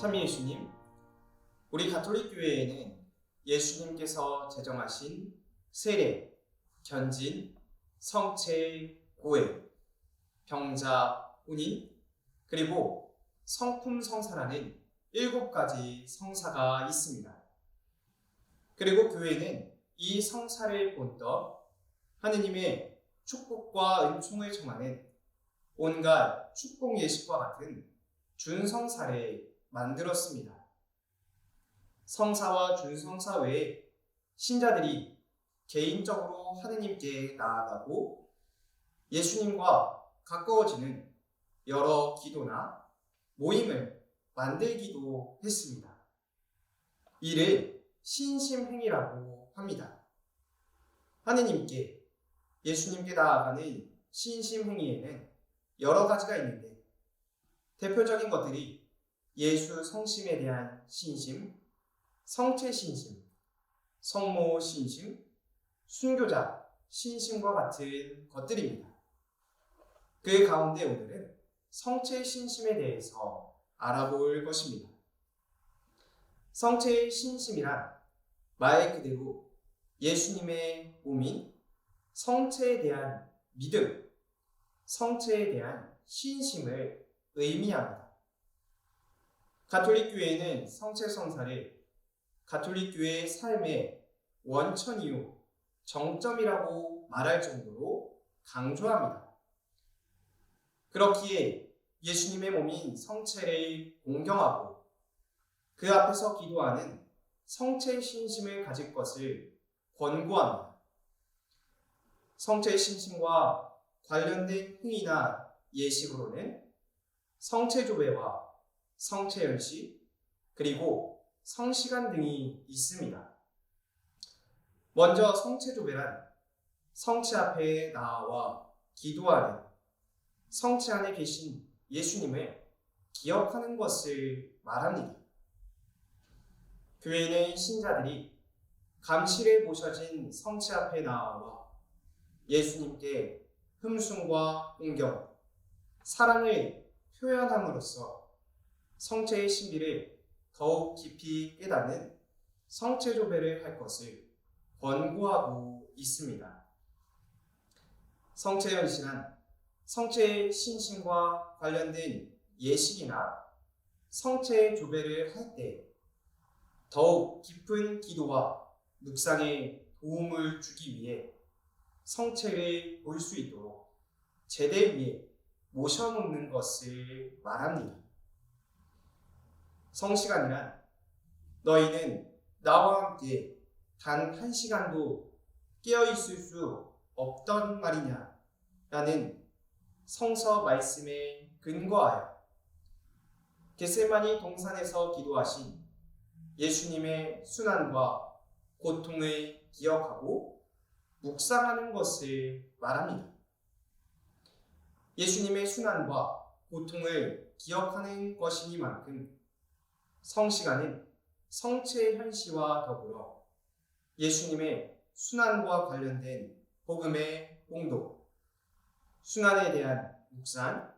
참 예수님, 우리 가톨릭 교회에는 예수님께서 제정하신 세례, 견진, 성체, 고해, 병자, 혼인, 그리고 성품 성사라는 일곱 가지 성사가 있습니다. 그리고 교회는 이 성사를 본떠 하느님의 축복과 은총을 청하는 온갖 축복 예식과 같은 준성사를 만들었습니다. 성사와 준성사 외에 신자들이 개인적으로 하느님께 나아가고 예수님과 가까워지는 여러 기도나 모임을 만들기도 했습니다. 이를 신심행위라고 합니다. 하느님께 예수님께 나아가는 신심행위에는 여러 가지가 있는데 대표적인 것들이 예수 성심에 대한 신심, 성체 신심, 성모 신심, 순교자 신심과 같은 것들입니다. 그 가운데 오늘은 성체 신심에 대해서 알아볼 것입니다. 성체 신심이란 말 그대로 예수님의 몸인 성체에 대한 믿음, 성체에 대한 신심을 의미합니다. 가톨릭 교회는 성체 성사를 가톨릭 교회의 삶의 원천이요 정점이라고 말할 정도로 강조합니다. 그렇기에 예수님의 몸인 성체를 공경하고 그 앞에서 기도하는 성체 신심을 가질 것을 권고합니다. 성체 신심과 관련된 행위나 예식으로는 성체 조배와 성체연식 그리고 성시간 등이 있습니다. 먼저 성체조배란 성체 앞에 나와 기도하는 성체 안에 계신 예수님을 기억하는 것을 말합니다. 교회는 신자들이 감실에 모셔진 성체 앞에 나와 예수님께 흠숭과 공경, 사랑을 표현함으로써 성체의 신비를 더욱 깊이 깨닫는 성체조배를 할 것을 권고하고 있습니다. 성체연신은 성체의 신심과 관련된 예식이나 성체 조배를 할 때 더욱 깊은 기도와 묵상에 도움을 주기 위해 성체를 볼 수 있도록 제대 위에 모셔놓는 것을 말합니다. 성시간이란 너희는 나와 함께 단 한 시간도 깨어 있을 수 없던 말이냐 라는 성서 말씀에 근거하여 게세마니 동산에서 기도하신 예수님의 순환과 고통을 기억하고 묵상하는 것을 말합니다. 예수님의 순환과 고통을 기억하는 것이니만큼 성시간은 성체 현시와 더불어 예수님의 순환과 관련된 복음의 공도, 순환에 대한 묵상,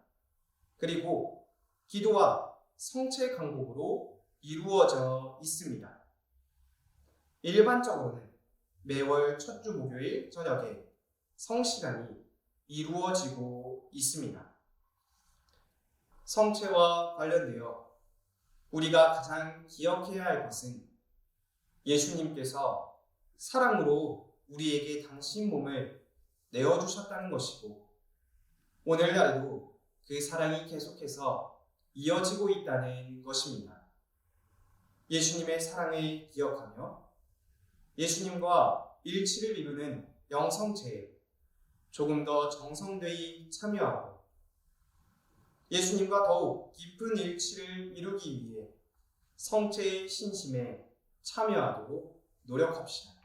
그리고 기도와 성체 강복으로 이루어져 있습니다. 일반적으로는 매월 첫 주 목요일 저녁에 성시간이 이루어지고 있습니다. 성체와 관련되어 우리가 가장 기억해야 할 것은 예수님께서 사랑으로 우리에게 당신 몸을 내어주셨다는 것이고 오늘날에도 그 사랑이 계속해서 이어지고 있다는 것입니다. 예수님의 사랑을 기억하며 예수님과 일치를 이루는 영성체에 조금 더 정성되이 참여하고 예수님과 더욱 깊은 일치를 이루기 위해 성체의 신심에 참여하도록 노력합시다.